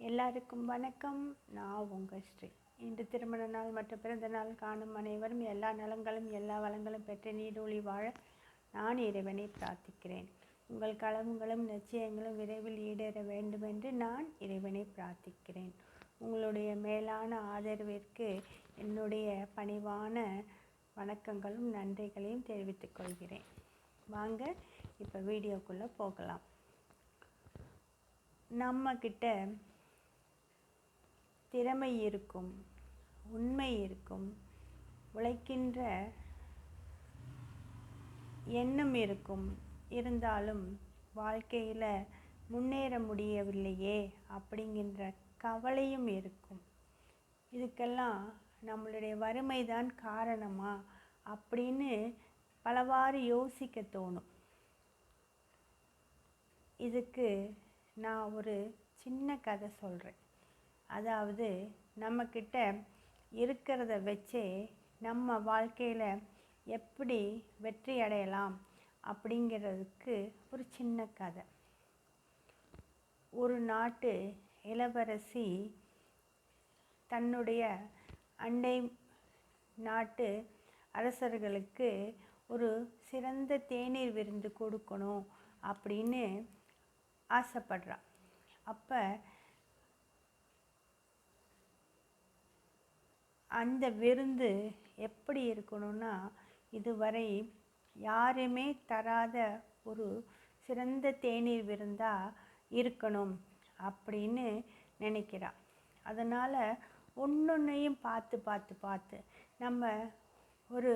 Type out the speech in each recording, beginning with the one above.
எல்லாருக்கும் வணக்கம். நான் உங்கள் ஸ்ரீ. இன்று திருமண நாள் மற்றும் பிறந்த நாள் காணும் அனைவரும் எல்லா நலங்களும் எல்லா வளங்களும் பெற்று நீடூழி வாழ நான் இறைவனை பிரார்த்திக்கிறேன். உங்கள் களவுங்களும் நிச்சயங்களும் விரைவில் ஈடேற வேண்டும் என்று நான் இறைவனை பிரார்த்திக்கிறேன். உங்களுடைய மேலான ஆதரவிற்கு என்னுடைய பணிவான வணக்கங்களும் நன்றிகளையும் தெரிவித்துக் கொள்கிறேன். வாங்க இப்போ வீடியோக்குள்ளே போகலாம். நம்மக்கிட்ட திறமை இருக்கும் உண்மை இருக்கும் உழைக்கின்ற எண்ணம் இருக்கும். இருந்தாலும் வாழ்க்கையில் முன்னேற முடியவில்லையே அப்படிங்கின்ற கவலையும் இருக்கும். இதுக்கெல்லாம் நம்மளுடைய வறுமை தான் காரணமா அப்படின்னு பலவாறு யோசிக்க தோணும். இதுக்கு நான் ஒரு சின்ன கதை சொல்கிறேன் அதாவது நம்மக்கிட்ட இருக்கிறத வச்சே நம்ம வாழ்க்கையில் எப்படி வெற்றி அடையலாம் அப்படிங்கிறதுக்கு ஒரு சின்ன கதை. ஒரு நாட்டு இளவரசி தன்னுடைய அண்டை நாட்டு அரசர்களுக்கு ஒரு சிறந்த தேநீர் விருந்து கொடுக்கணும் அப்படின்னு ஆசைப்படுறா. அப்போ அந்த விருந்து எப்படி இருக்கணும்னா இதுவரை யாருமே தராத ஒரு சிறந்த தேநீர் விருந்தாக இருக்கணும் அப்படின்னு நினைக்கிறா. அதனால் ஒன்றொன்றையும் பார்த்து பார்த்து பார்த்து நம்ம ஒரு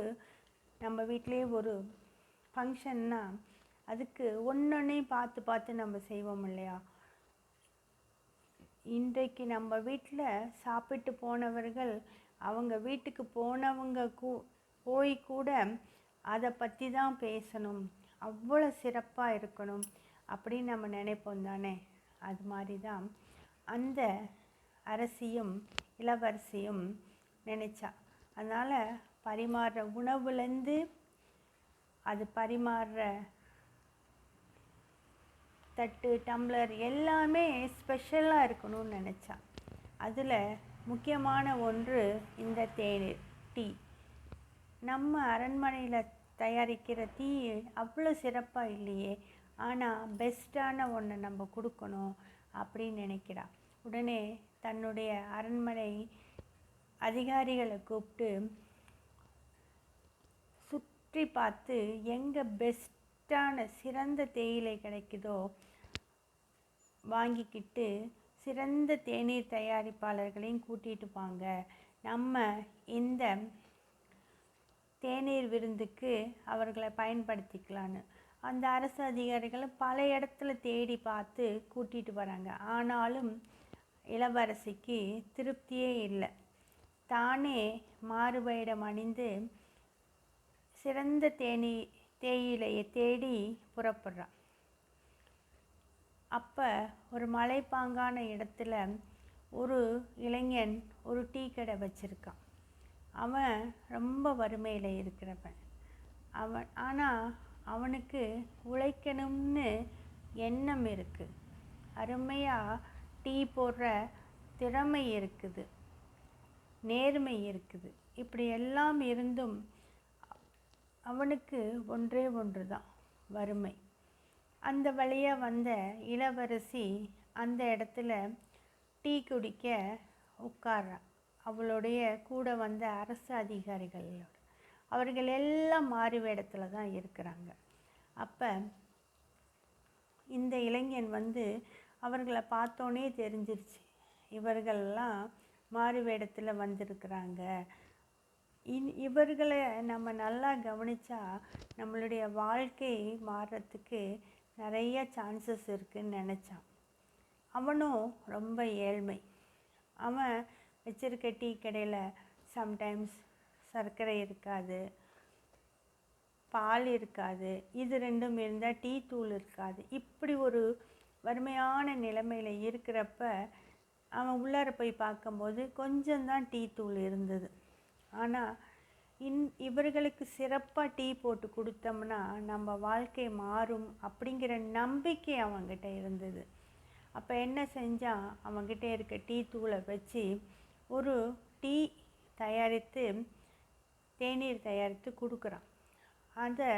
நம்ம வீட்டிலே ஒரு ஃபங்க்ஷன்னா அதுக்கு ஒன்றொன்றையும் பார்த்து பார்த்து நம்ம செய்வோம் இல்லையா? இன்றைக்கு நம்ம வீட்டில் சாப்பிட்டு போனவர்கள் அவங்க வீட்டுக்கு போனவங்க கூ போய் கூட அதை பற்றி தான் பேசணும். அவ்வளோ சிறப்பாக இருக்கணும் அப்படின்னு நம்ம நினைப்போம் தானே? அது மாதிரி தான் அந்த அரசியும் இளவரசியும் நினச்சா. அதனால் பரிமாறுற உணவுலேருந்து அது பரிமாறுற தட்டு டம்ளர் எல்லாமே ஸ்பெஷலாக இருக்கணும்னு நினச்சா. அதில் முக்கியமான ஒன்று இந்த தேநீர் டீ. நம்ம அரண்மனையில் தயாரிக்கிற டீ அவ்வளோ சிறப்பாக இல்லையே. ஆனால் பெஸ்ட்டான ஒன்றை நம்ம கொடுக்கணும் அப்படின்னு நினைக்கிறா. உடனே தன்னுடைய அரண்மனை அதிகாரிகளை கூப்பிட்டு சுற்றி பார்த்து எங்கே பெஸ்ட்டான சிறந்த தேயிலை கிடைக்குதோ வாங்கிக்கிட்டு சிறந்த தேநீர் தயாரிப்பாளர்களையும் கூட்டிகிட்டு வாங்க. நம்ம இந்த தேநீர் விருந்துக்கு அவர்களை பயன்படுத்திக்கலான்னு. அந்த அரசு அதிகாரிகளை பல இடத்துல தேடி பார்த்து கூட்டிகிட்டு வராங்க. ஆனாலும் இளவரசிக்கு திருப்தியே இல்லை. தானே மாறுபயிடம் அணிந்து சிறந்த தேனி தேயிலையை தேடி புறப்படுறான். அப்போ ஒரு மலைப்பாங்கான இடத்துல ஒரு இளைஞன் ஒரு டீ கடை வச்சுருக்கான். அவன் ரொம்ப வறுமையில் இருக்கிறவன். அவன் ஆனால் அவனுக்கு உழைக்கணும்னு எண்ணம் இருக்குது அருமையாக டீ போடுற திறமை இருக்குது. நேர்மை இருக்குது. இப்படி எல்லாம் இருந்தும் அவனுக்கு ஒன்றே ஒன்று தான் வறுமை. அந்த வழியாக வந்த இளவரசி அந்த இடத்துல டீ குடிக்க உட்கார்றா. அவளுடைய கூட வந்த அரசு அதிகாரிகளோட. அவர்கள் எல்லாம் மாறி இடத்துல தான் இருக்கிறாங்க. அப்போ இந்த இளைஞன் வந்து அவர்களை பார்த்தோன்னே தெரிஞ்சிருச்சு. இவர்கள்லாம் மாறு வேடத்தில் வந்திருக்கிறாங்க. இன் இவர்களை நம்ம நல்லா கவனித்தா நம்மளுடைய வாழ்க்கை மாறுறதுக்கு நிறைய சான்சஸ் இருக்குதுன்னு நினச்சான். அவனும் ரொம்ப ஏழ்மை. அவன் வச்சிருக்க டீ கடையில் சம்டைம்ஸ் சர்க்கரை இருக்காது பால் இருக்காது இது ரெண்டும் இருந்தால் டீ தூள் இருக்காது. இப்படி ஒரு வறுமையான நிலைமையில் இருக்கிறப்ப அவன் உள்ளார போய் பார்க்கும்போது கொஞ்சம்தான் டீ தூள் இருந்தது. ஆனால் இன் இவர்களுக்கு சிறப்பாக டீ போட்டு கொடுத்தோம்னா நம்ம வாழ்க்கை மாறும் அப்படிங்கிற நம்பிக்கை அவங்ககிட்ட இருந்தது. அப்போ என்ன செஞ்சால் அவங்ககிட்ட இருக்க டீ தூளை வச்சு ஒரு டீ தயாரித்து தேநீர் தயாரித்து கொடுக்குறான். அதை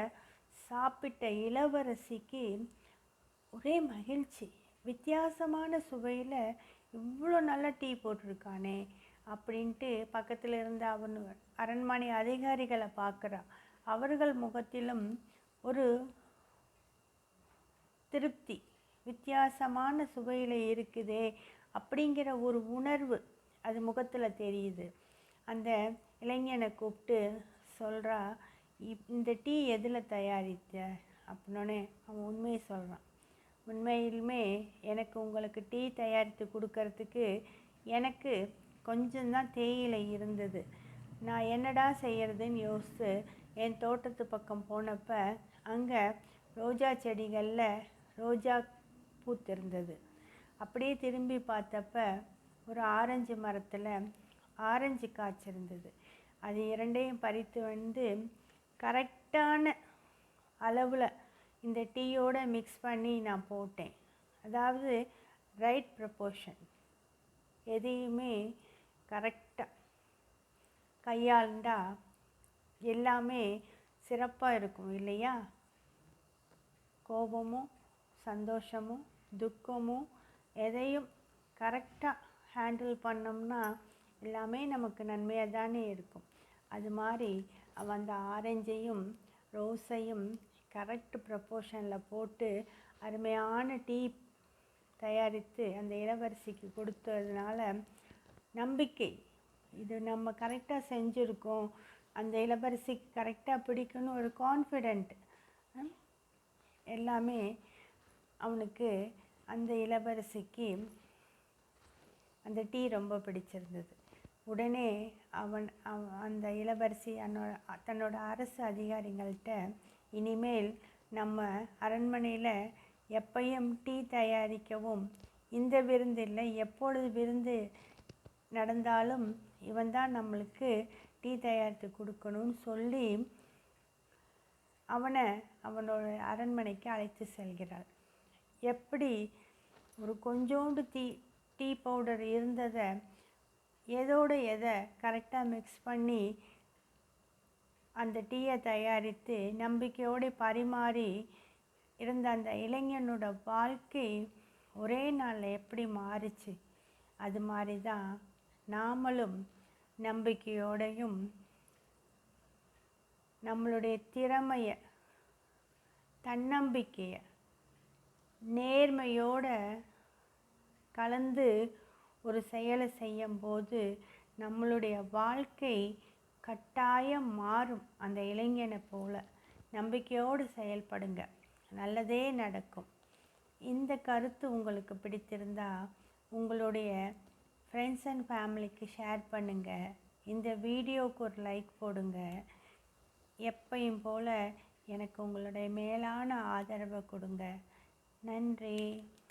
சாப்பிட்ட இளவரசிக்கு ஒரே மகிழ்ச்சி. வித்தியாசமான சுவையில் இவ்வளோ நல்ல டீ போட்டிருக்கானே அப்படின்ட்டு பக்கத்தில் இருந்த அவன் அரண்மனை அதிகாரிகளை பார்க்குறா. அவர்கள் முகத்திலும் ஒரு திருப்தி வித்தியாசமான சுவையில் இருக்குதே அப்படிங்கிற ஒரு உணர்வு அது முகத்தில் தெரியுது. அந்த இளைஞனை கூப்பிட்டு சொல்கிறா இந்த டீ எதில் தயாரித்த? அப்படின்னோடனே அவன் உண்மையை சொல்கிறான் உண்மையிலுமே எனக்கு உங்களுக்கு டீ தயாரித்து கொடுக்கறதுக்கு எனக்கு கொஞ்சம்தான் தேயிலை இருந்தது. நான் என்னடா செய்கிறதுன்னு யோசித்து என் தோட்டத்து பக்கம் போனப்போ அங்கே ரோஜா செடிகளில் ரோஜா பூத்திருந்தது. அப்படியே திரும்பி பார்த்தப்ப ஒரு ஆரஞ்சு மரத்தில் ஆரஞ்சு காய்ச்சிருந்தது அது இரண்டையும் பறித்து வந்து கரெக்டான அளவில் இந்த டீயோடு மிக்ஸ் பண்ணி நான் போட்டேன். அதாவது ரைட் ப்ரப்போர்ஷன் எதையுமே கரெக்டாக கையாண்டா எல்லாமே சிறப்பாக இருக்கும் இல்லையா? கோபமும் சந்தோஷமும் துக்கமும் எதையும் கரெக்டாக ஹேண்டில் பண்ணோம்னா எல்லாமே நமக்கு நன்மையாக தானே இருக்கும். அது மாதிரி அந்த ஆரஞ்சையும் ரோஸையும் கரெக்ட் ப்ரப்போர்ஷனில் போட்டு அருமையான டீ தயாரித்து அந்த இளவரசிக்கு கொடுத்ததுனால நம்பிக்கை. இது நம்ம கரெக்டாக செஞ்சுருக்கோம். அந்த இளவரசிக்கு கரெக்டாக பிடிக்குன்னு ஒரு கான்ஃபிடென்ட் எல்லாமே அவனுக்கு அந்த இளவரசிக்கு அந்த டீ ரொம்ப பிடிச்சிருந்தது. உடனே அவன் அவ- அந்த இளவரசி அன்னோட தன்னோட அரசு அதிகாரிகள்கிட்ட இனிமேல் நம்ம அரண்மனையில் எப்பயும் டீ தயாரிக்கவும் இந்த விருந்து இல்லை எப்பொழுது விருந்து நடந்தாலும் இவன் தான் நம்மளுக்கு டீ தயாரித்து கொடுக்கணும்னு சொல்லி அவனை அவனோட அரண்மனைக்கு அழைத்து செல்கிறாள். எப்படி ஒரு கொஞ்சோண்டு டீ டீ பவுடர் இருந்ததை எதோடு எதை கரெக்டாக மிக்ஸ் பண்ணி அந்த டீயை தயாரித்து நம்பிக்கையோடு பரிமாறி இருந்த அந்த இளைஞனோட வாழ்க்கை ஒரே நாளில் எப்படி மாறுச்சு? அது மாதிரி தான் நாமளும் நம்பிக்கையோடையும் நம்மளுடைய திறமையை தன்னம்பிக்கையை நேர்மையோட கலந்து ஒரு செயலை செய்யும்போது நம்மளுடைய வாழ்க்கை கட்டாயம் மாறும் அந்த இளைஞனை போல். நம்பிக்கையோடு செயல்படுங்க. நல்லதே நடக்கும். இந்த கருத்து உங்களுக்கு பிடித்திருந்தால் உங்களுடைய ஃப்ரெண்ட்ஸ் அண்ட் ஃபேமிலிக்கு ஷேர் பண்ணுங்கள் இந்த வீடியோவுக்கு ஒரு லைக் போடுங்க. எப்பையும் போல் எனக்கு உங்களுடைய மேலான ஆதரவை கொடுங்க. நன்றி.